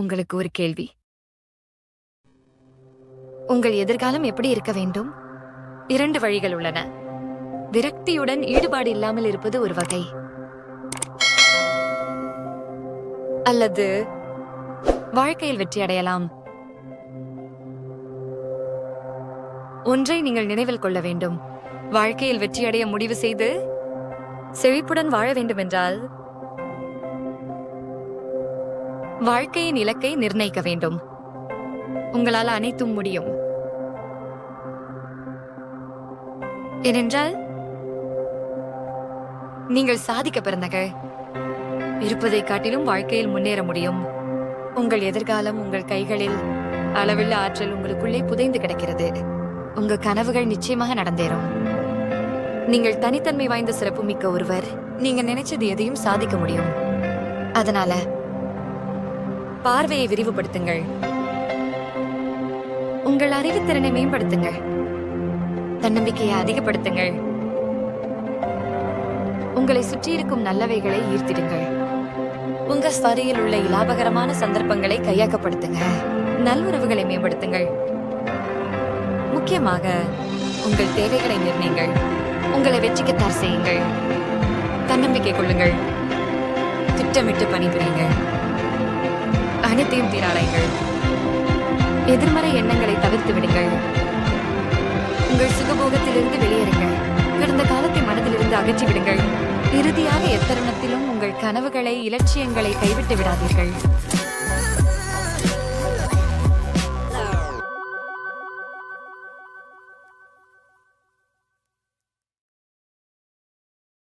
உங்களுக்கு ஒரு கேள்வி. உங்கள் எதிர்காலம் எப்படி இருக்க வேண்டும்? இரண்டு வழிகள் உள்ளன. விரக்தியுடன் ஈடுபாடு இல்லாமல் இருப்பது ஒரு வகை. அல்லது வாழ்க்கையில் வெற்றி அடையலாம். ஒன்றை நீங்கள் நினைவில் கொள்ள வேண்டும். வாழ்க்கையில் வெற்றியடைய முடிவு செய்து செழிப்புடன் வாழ வேண்டுமென்றால் வாழ்க்கையின் இலக்கை நிர்ணயிக்க வேண்டும். உங்களால் அனைத்தும் முடியும். ஏனென்றால் நீங்கள் சாதிக்க பிறந்தகள் இருப்பதை காட்டிலும் வாழ்க்கையில் முன்னேற முடியும். உங்கள் எதிர்காலம் உங்கள் கைகளில் அளவில்ல ஆற்றல் உங்களுக்குள்ளே புதைந்து கிடக்கிறது. உங்க கனவுகள் நிச்சயமாக நடந்தேறும். நீங்கள் தனித்தன்மை வாய்ந்த சிறப்பு மிக்க ஒருவர். நீங்க நினைச்சது எதையும் சாதிக்க முடியும். அதனால பார்வையை விரிவுபடுத்துங்கள். உங்கள் அறிவுத்திறனை மேம்படுத்துங்கள். தன்னம்பிக்கையை அதிகப்படுத்துங்கள். உங்களை சுற்றியிருக்கும் நல்லவைகளை ஈர்த்திடுங்கள். உங்க ஸ்வரியில் உள்ள இலாபகரமான சந்தர்ப்பங்களை கையாக்கப்படுத்துங்க. நல்லுறவுகளை மேம்படுத்துங்கள். முக்கியமாக உங்கள் தேவைகளை நிர்ணயுங்கள். உங்களை வெற்றிக்குத்தார் செய்யுங்கள். தன்னம்பிக்கை கொள்ளுங்கள். திட்டமிட்டு பணிபுரியுங்கள். அனைத்தையும் தீராளைங்கள் எதிர்மறை எண்ணங்களை தவிர்த்து விடுங்கள். உங்கள் சுகபோகத்திலிருந்து வெளியேறுங்கள். கடந்த காலத்தை மனதிலிருந்து அகற்றி விடுங்கள். இறுதியாக எத்தருணத்திலும் உங்கள் கனவுகளை இலட்சியங்களை கைவிட்டு விடாதீர்கள்.